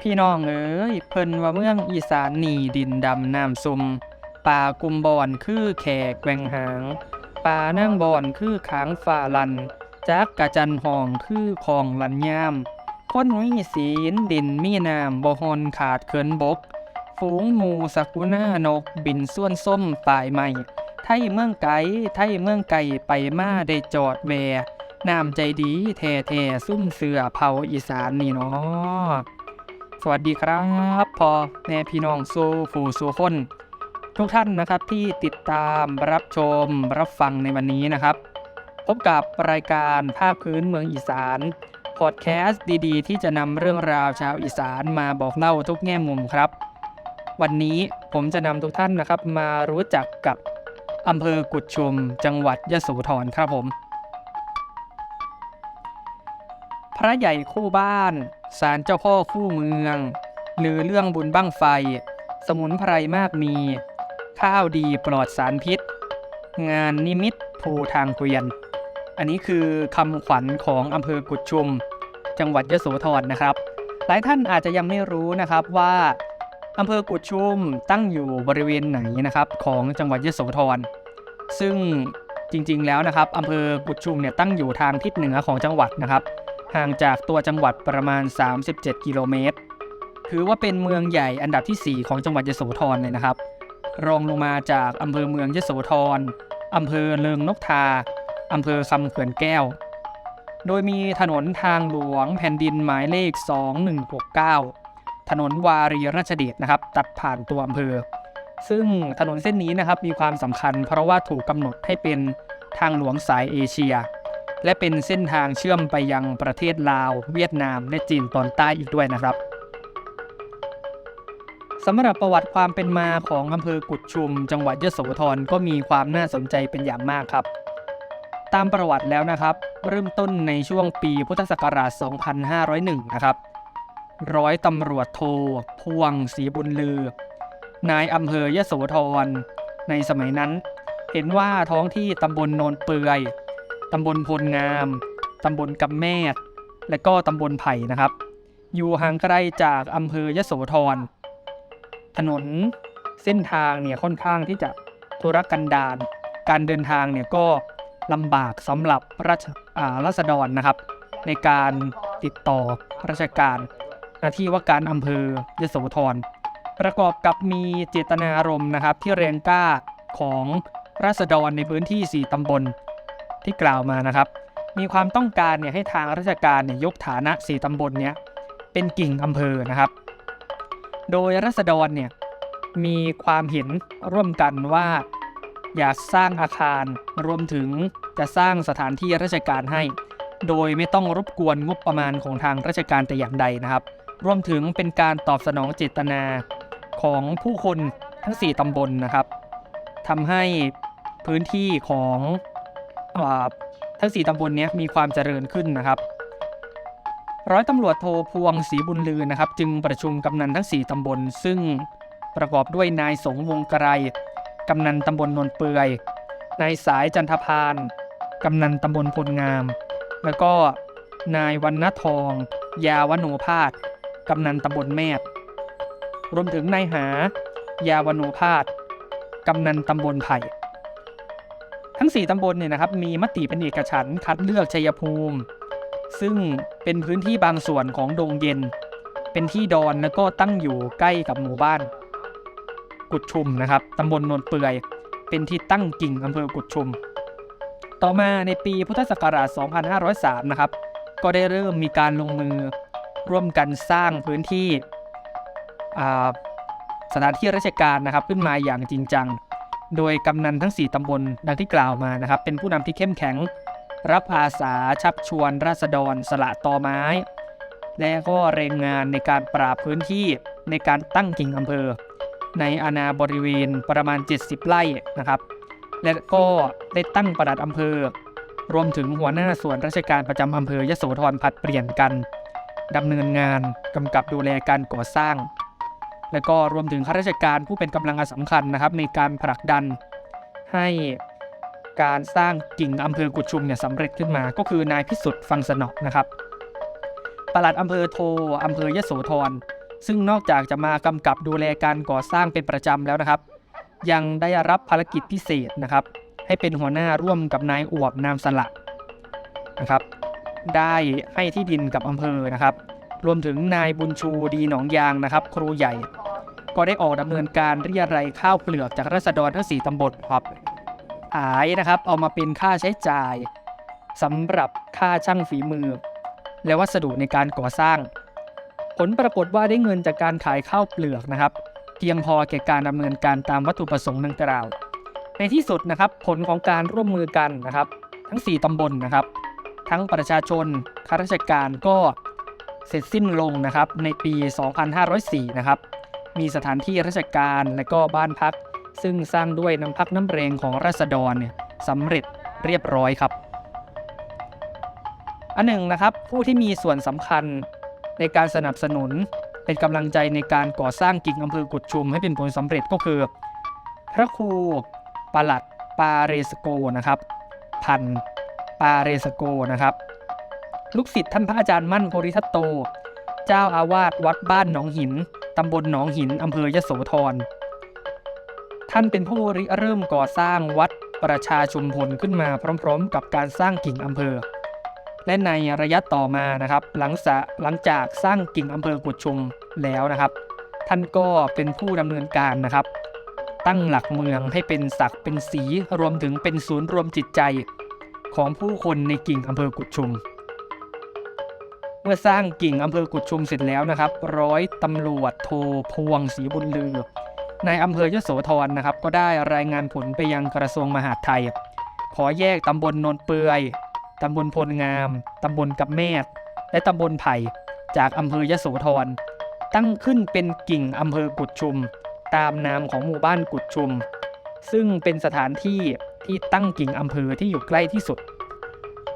พี่น้องเอ้ยเพิ่นว่าเมืองอีสานนี่ดินดำน้ำซุมป่ากุมบอนคือแขกแกวงหางป่านั่งบอนคือขางฝ่าลันจักกะจันห้องคือของลันยามคนมีศีลดินมีน้ำบ่ฮอนขาดเขินบก ฝูงหมูสักุณานกบินส่วนส้มปลายใหม่ ไทยเมืองไก่ไทยเมืองไก่ไปมาได้จอดแวน้ำใจดีแท้แท้ๆซุ่มเสือเผาอีสานนี่เนาะ สวัสดีครับพ่อแม่พี่น้องสู้ฝูสู้คนทุกท่านนะครับที่ติดตามรับชมรับฟังในวันนี้นะครับ พบกับรายการภาคพื้นเมืองอีสานพอดแคสต์ดีๆ ที่จะนำเรื่องราวชาวอีสานมาบอกเล่าทุกแง่มุมครับ วันนี้ผมจะนำทุกท่านนะครับมารู้จักกับอำเภอกุดชุม จังหวัดยโสธรครับผม พระใหญ่คู่บ้าน ศาลเจ้าพ่อคู่เมือง หรือเรื่องบุญบั้งไฟ สมุนไพรมากมี ข้าวดีปลอดสารพิษ งานนิมิตภูทางเกวียน อันนี้คือคำขวัญของอำเภอกุดชุม จังหวัดยโสธรนะครับ หลายท่านอาจจะยังไม่รู้นะครับว่าอำเภอกุดชุมตั้งอยู่บริเวณไหนนะครับของจังหวัดยโสธร ซึ่งจริงๆแล้วนะครับอำเภอกุดชุมเนี่ยตั้งอยู่ทางทิศเหนือของจังหวัดนะครับ ห่างจากตัวจังหวัดประมาณ 37 กิโลเมตร ถือว่าเป็นเมืองใหญ่อันดับที่ 4 ของจังหวัดยโสธรเลยนะครับ รองลงมาจากอำเภอเมืองยโสธรอำเภอเลิงนกทาอำเภอคำเขื่อนแก้ว โดยมีถนนทางหลวงแผ่นดินหมายเลข 2169 ถนนวารีราชเดชนะครับ ตัดผ่านตัวอำเภอ ซึ่งถนนเส้นนี้นะครับมีความสำคัญเพราะว่าถูกกำหนดให้เป็นทางหลวงสายเอเชีย และเป็นเส้นทางเชื่อมไปยังประเทศลาว เวียดนาม และจีนตอนใต้อีกด้วยนะครับสำหรับประวัติความเป็นมาของอำเภอกุดชุม จังหวัดยโสธรก็มีความน่าสนใจเป็นอย่างมากครับ ตามประวัติแล้วนะครับ เริ่มต้นในช่วงปีพุทธศักราช 2501 นะครับ ร้อยตำรวจโทพวงศรีบุญลือ นายอำเภอยโสธรในสมัยนั้น เห็นว่าท้องที่ตำบลโนนเปื่อย ตำบลพลงาม ตำบลกำแมดและก็ตำบลไผ่นะครับ อยู่ห่างไกลจากอำเภอยโสธร ถนนเส้นทางเนี่ยค่อนข้างที่จะทุรกันดาร การเดินทางเนี่ยก็ลำบากสำหรับราชราษฎรนะครับ ในการติดต่อราชการหน้าที่ว่าการอำเภอยโสธร ประกอบกับมีเจตนารมณ์นะครับที่แรงกล้าของราษฎรในพื้นที่ 4 ตำบล ที่กล่าวมานะครับ มีความต้องการเนี่ยให้ทางราชการเนี่ยยกฐานะสีตำบลเนี้ยเป็นกิ่งอำเภอนะครับ โดยราษฎรเนี่ยมีความเห็นร่วมกันว่า อยากสร้างอาคารรวมถึงจะสร้างสถานที่ราชการให้ โดยไม่ต้องรบกวนงบประมาณของทางราชการแต่อย่างใดนะครับ รวมถึงเป็นการตอบสนองเจตนาของผู้คนทั้ง 4ตำบลนะครับทำให้พื้นที่ของ ทั้ง 4ตำบลนี้มีความเจริญขึ้นนะครับร้อยตำรวจโทพวงศรีบุญลือนะครับ จึงประชุมกำนันทั้ง 4ตำบล ซึ่งประกอบด้วยนายสงวงไกรกำนันตำบลนนเปือยนายสายจันทพานกำนันตำบลพลงาม แล้วก็นายวันณทอง ยาวโนภาสกำนันตำบลแมดรวมถึงนายหา ยาวโนภาสกำนันตำบลไผ่ ง 4 ตำบลเนี่ยนะครับมีมติเป็นเอกฉันท์คัดเลือกชัยภูมิ ซึ่งเป็นพื้นที่บางส่วนของดงเย็น เป็นที่ดอนแล้วก็ตั้งอยู่ใกล้กับหมู่บ้าน กุดชุมนะครับตำบลนนเปื่อย เป็นที่ตั้งกิ่งอำเภอกุดชุม ต่อมาในปีพุทธศักราช 2503 นะครับ ก็ได้เริ่มมีการลงมือร่วมกันสร้างพื้นที่สถานที่ราชการนะครับขึ้นมาอย่างจริงจัง โดยกำนันทั้ง 4 ตำบลดังที่กล่าวมานะครับ เป็นผู้นำที่เข้มแข็ง รับอาสาชักชวน ราษฎร สละตอไม้ และก็แรงงานในการปราบพื้นที่ในการตั้งกิ่งอำเภอ ในอาณาบริเวณประมาณ 70 ไร่นะครับ และก็ได้ตั้งปลัดอำเภอ รวมถึงหัวหน้าส่วนราชการประจำอำเภอยโสธรผัดเปลี่ยนกันดำเนินงานกำกับดูแลการก่อสร้าง และก็รวมถึงข้าราชการผู้เป็นกำลังสำคัญนะครับ ในการผลักดันให้การสร้างกิ่งอำเภอกุดชุมเนี่ยสำเร็จขึ้นมา ก็คือนายพิสุทธิ์ฟังสนอนะครับปลัดอำเภอโทอำเภอยโสธรซึ่งนอกจากจะมากำกับดูแลการก่อสร้างเป็นประจำแล้วนะครับ ยังได้รับภารกิจพิเศษนะครับ ให้เป็นหัวหน้าร่วมกับนายอวบนามสละนะครับ ได้ให้ที่ดินกับอำเภอนะครับ รวมถึงนายบุญชูดีหนองยางนะครับ ครูใหญ่ ก็ได้ออกดำเนินการเรียรัยข้าวเปลือกจากราษฎรทั้ง4ตำบลครับขายนะครับเอามาเป็นค่าใช้จ่ายสำหรับค่าช่างฝีมือ และวัสดุในการก่อสร้าง ผลปรากฏว่าได้เงินจากการขายข้าวเปลือกนะครับ เพียงพอแก่การดำเนินการตามวัตถุประสงค์ดังกล่าว ในที่สุดนะครับผลของการร่วมมือกันนะครับ ทั้ง 4ตำบลนะครับ ทั้งประชาชนข้าราชการก็ เสร็จสิ้นลงนะครับในปี 2504 นะครับ มีสถานที่ราชการและก็บ้านพัก ซึ่งสร้างด้วยน้ำพักน้ำแรงของราษฎรเนี่ยสำเร็จเรียบร้อยครับ อันหนึ่งนะครับ ผู้ที่มีส่วนสำคัญในการสนับสนุนเป็นกำลังใจในการก่อสร้างกิ่งอำเภอกุดชุมให้เป็นผลสำเร็จก็คือ พระครูปลัดปาเรสโกนะครับ พันปาเรสโกนะครับ ลูกศิษย์ท่านพระอาจารย์มั่นโพริทัตโต เจ้าอาวาสวัดบ้านหนองหิน ตำบลหนองหิน อำเภอยโสธร ท่านเป็นผู้ริเริ่มก่อสร้างวัดประชาชุมพลขึ้นมาพร้อมๆ กับการสร้างกิ่งอำเภอ และในระยะต่อมานะครับ หลังจากหลังจากสร้างกิ่งอำเภอกุดชุมแล้วนะครับ ท่านก็เป็นผู้ดำเนินการนะครับ ตั้งหลักเมืองให้เป็นศักดิ์เป็นสีรวมถึงเป็นศูนย์รวมจิตใจของผู้คนในกิ่งอำเภอกุดชุม เมื่อสร้างกิ่งอำเภอกุดชุมเสร็จแล้วนะครับ ร้อยตำรวจโทพวงศรีบุญลือในอำเภอยโสธรนะครับ ก็ได้รายงานผลไปยังกระทรวงมหาดไทย ขอแยกตำบลโนนเปือยตำบลพลงาม ตำบลกับแมดและตำบลไผ่จากอำเภอยโสธร ตั้งขึ้นเป็นกิ่งอำเภอกุดชุม ตามนามของหมู่บ้านกุดชุม ซึ่งเป็นสถานที่ที่ตั้งกิ่งอำเภอที่อยู่ใกล้ที่สุด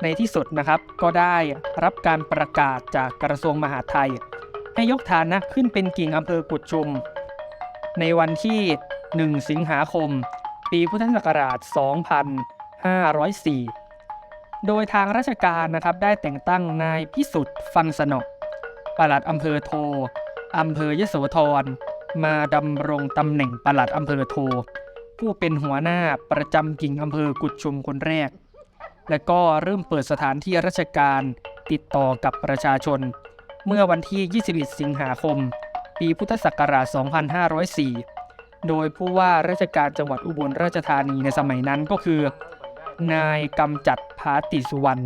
ในที่สุดนะครับ ก็ได้รับการประกาศจากกระทรวงมหาดไทย ให้ยกฐานะขึ้นเป็นกิ่งอำเภอกุดชุม ในวันที่ 1 สิงหาคม ปีพุทธศักราช 2504 โดยทางราชการนะครับได้แต่งตั้งนายพิสุทธิ์ฟังสนอปลัดอำเภอโทอำเภอยโสธรมาดำรงตำแหน่งปลัดอำเภอโท ผู้เป็นหัวหน้าประจำกิ่งอำเภอกุดชุมคนแรก และก็เริ่มเปิดสถานที่ราชการติดต่อกับประชาชน เมื่อวันที่ 21 สิงหาคม ปีพุทธศักราช 2504 โดยผู้ว่าราชการจังหวัดอุบลราชธานีในสมัยนั้นก็คือ นายกำจัดพาติสุวรรณ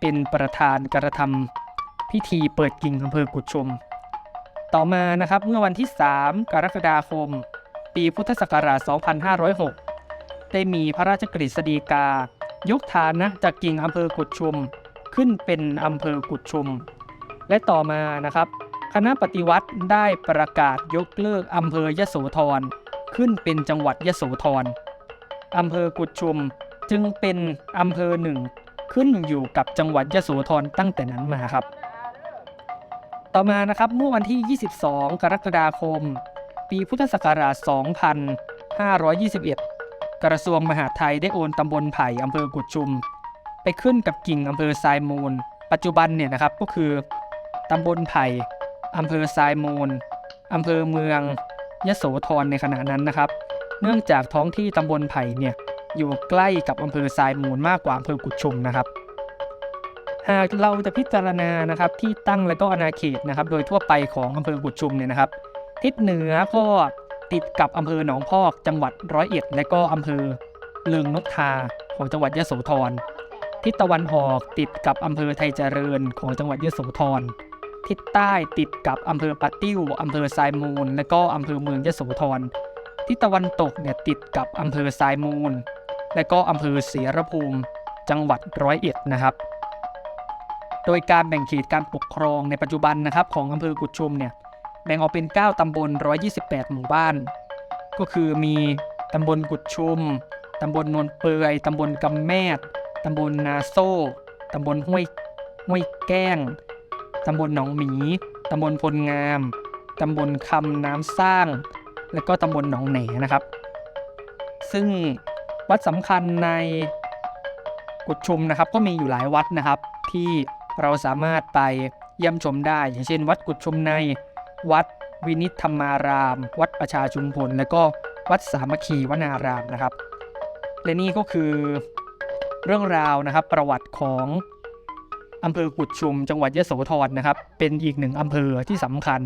เป็นประธานกระทำพิธีเปิดกิ่งอำเภอกุดชม ต่อมานะครับเมื่อวันที่ 3 กรกฎาคม ปีพุทธศักราช 2506 ได้มีพระราชกฤษฎีกา ยกฐานะจากกิ่งอำเภอกุดชุม ขึ้นเป็นอำเภอกุดชุม และต่อมานะครับ คณะปฏิวัติได้ประกาศยกเลิกอำเภอยโสธรขึ้นเป็นจังหวัดยโสธรอำเภอกุดชุมจึงเป็นอำเภอหนึ่งขึ้นอยู่กับจังหวัดยโสธรตั้งแต่นั้นมาครับ ต่อมานะครับเมื่อวันที่ 22 กรกฎาคม ปีพุทธศักราช 2521 กระทรวงมหาดไทยได้โอนตำบลไผ่อำเภอกุดชุม ไปขึ้นกับกิ่งอำเภอทรายมูล ปัจจุบันเนี่ยนะครับก็คือตำบลไผ่อำเภอทรายมูลอำเภอเมืองยโสธรในขณะนั้นนะครับ เนื่องจากท้องที่ตำบลไผ่เนี่ยอยู่ใกล้กับอำเภอทรายมูลมากกว่าอำเภอกุดชุมนะครับ หากเราจะพิจารณานะครับที่ตั้งและก็อาณาเขตนะครับ โดยทั่วไปของอำเภอกุดชุมเนี่ยนะครับ ทิศเหนือก็ ติดกับอำเภอหนองพอกจังหวัดร้อยเอ็ด และก็อำเภอเลิงนกทาของจังหวัดยโสธร ทิศตะวันออกติดกับอำเภอไทยเจริญของจังหวัดยโสธร ทิศใต้ติดกับอำเภอปัตติ้วอำเภอทรายมูล และก็อำเภอเมืองยโสธร ทิศตะวันตกเนี่ยติดกับอำเภอทรายมูล และก็อำเภอเสียรภูมิ จังหวัดร้อยเอ็ดนะครับโดยการแบ่งเขตการปกครองในปัจจุบันนะครับของอำเภอกุดชุมเนี่ย แบ่งออกเป็น 9 ตำบล 128 หมู่บ้าน ก็คือมีตำบลกุดชุม ตำบลนวลเปือย ตำบลกำแมดตำบลนาโซ่ ตำบลห้วยห้วยแก้ง ตำบลหนองหมี ตำบลพลงาม ตำบลคำน้ำสร้าง และก็ตำบลหนองแหนนะครับ ซึ่งวัดสำคัญในกุดชุมนะครับ ก็มีอยู่หลายวัดนะครับ ที่เราสามารถไปเยี่ยมชมได้ อย่างเช่น วัดกุดชุมใน วัดวินิธรรมาราม วัดประชาชุมพล และก็วัดสามัคคีวนารามนะครับ และนี่ก็คือเรื่องราวนะครับประวัติของอำเภอกุดชุม จังหวัดยโสธรนะครับ เป็นอีกหนึ่งอำเภอที่สำคัญ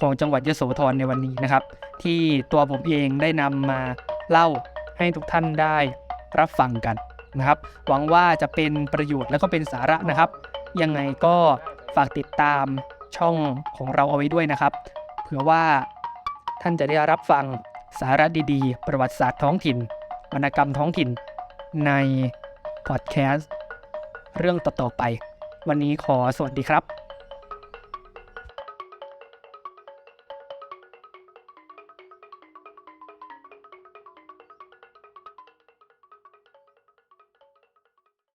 ของจังหวัดยโสธรในวันนี้นะครับ ที่ตัวผมเองได้นำมาเล่าให้ทุกท่านได้รับฟังกันนะครับ หวังว่าจะเป็นประโยชน์และก็เป็นสาระนะครับ ยังไงก็ฝากติดตาม ช่องของเราเอาไว้ด้วยนะครับ เผื่อว่าท่านจะได้รับฟังสาระดีๆ ประวัติศาสตร์ท้องถิ่น วรรณกรรมท้องถิ่น ในพอดแคสต์เรื่องต่อๆไป วันนี้ขอสวัสดีครับ